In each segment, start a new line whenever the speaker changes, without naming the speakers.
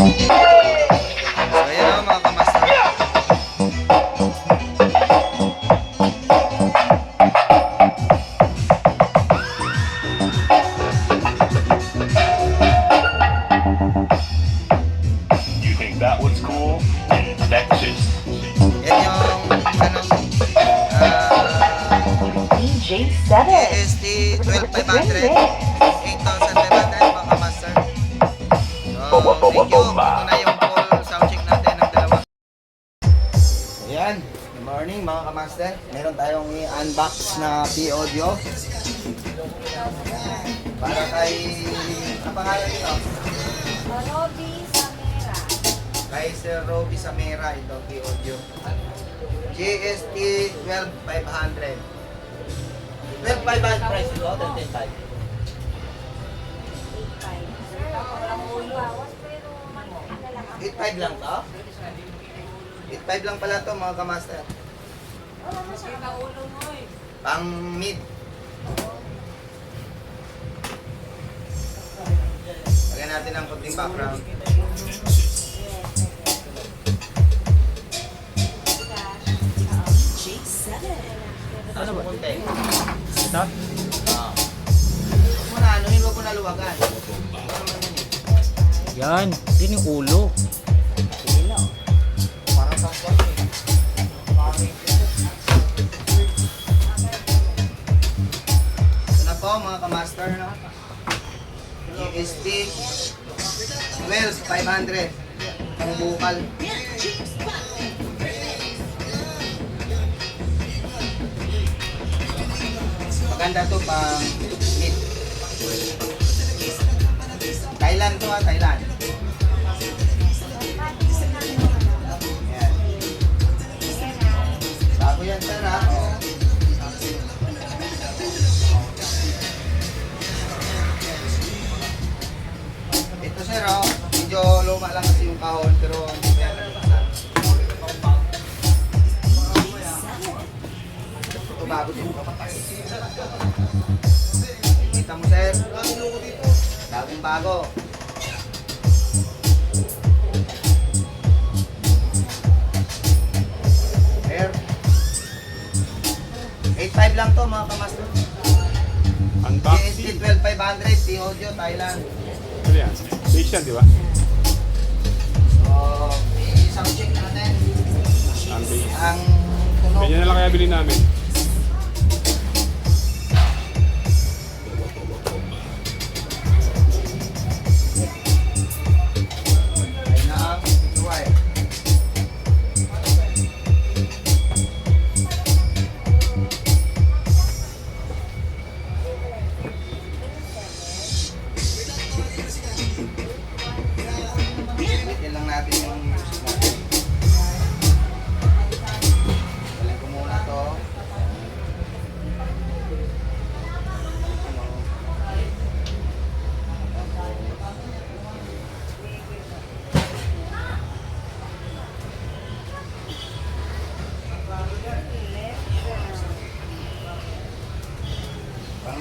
So i-unbox na P-Audio. Para kay... Ang pangalan nito?
Robbie Samera.
Kay Sir Roby Samera ito, P-Audio. GST 12500. 12500 price ito, 135.
Sir, walang bawas pero ano lang.
85 lang to? 85 lang pala to mga kamaster.
Wala na siya. ulo mo eh.
Pang mid. Lagyan natin ng konting background.
DJ 7.
Ano ba? Konti.
Ito?
Ah. Huwag mo na ano, huwag mo na luwagan. Yan.
Yun yung ulo.
12,500 Ang bukal Maganda to pang mid Thailand to ah, Thailand Yan. Bago yan sir ha. Luma lang kasi yung kahon pero hindi pa yan nalabasan. Ito bago din kapatas. Kita mo sir, bagong bago. Sir, 8.5 lang to mga kamaster. GST
Unboxing.
12,500, T-Audio, Thailand.
Ano yan? Base yan, di ba?
So, i-sound check natin
ang
tunog.
Ganyan na lang kaya bilhin namin.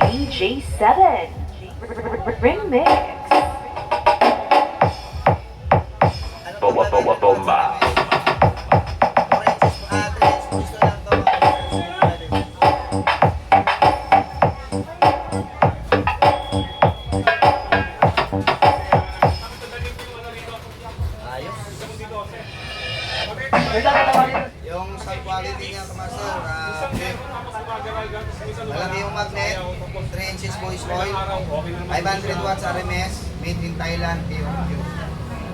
DJ7
bring Mix. Malaki yung magnet, 3 inches voice coil, 500 watts RMS, made in Thailand, POQ.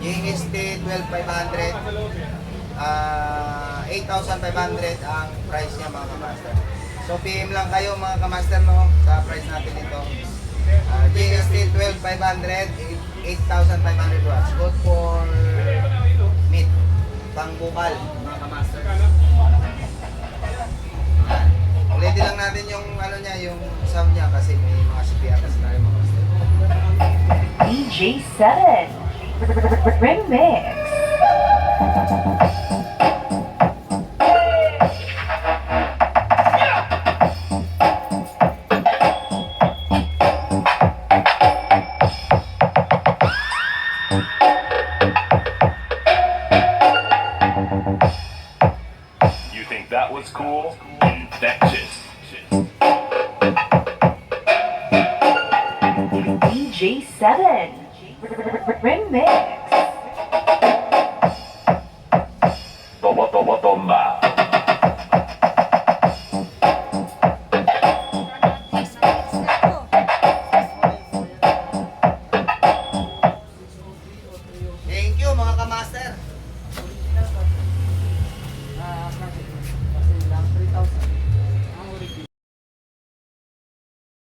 JST 12500, ah 8,500 ang price niya mga kamaster. So PM lang kayo mga kamaster no, sa price natin ito. Ah, JST 12500, 8,500 watts. Good for mid, pang bukal
DJ7 Remix.
You think that was cool? Infectious.
Ring me.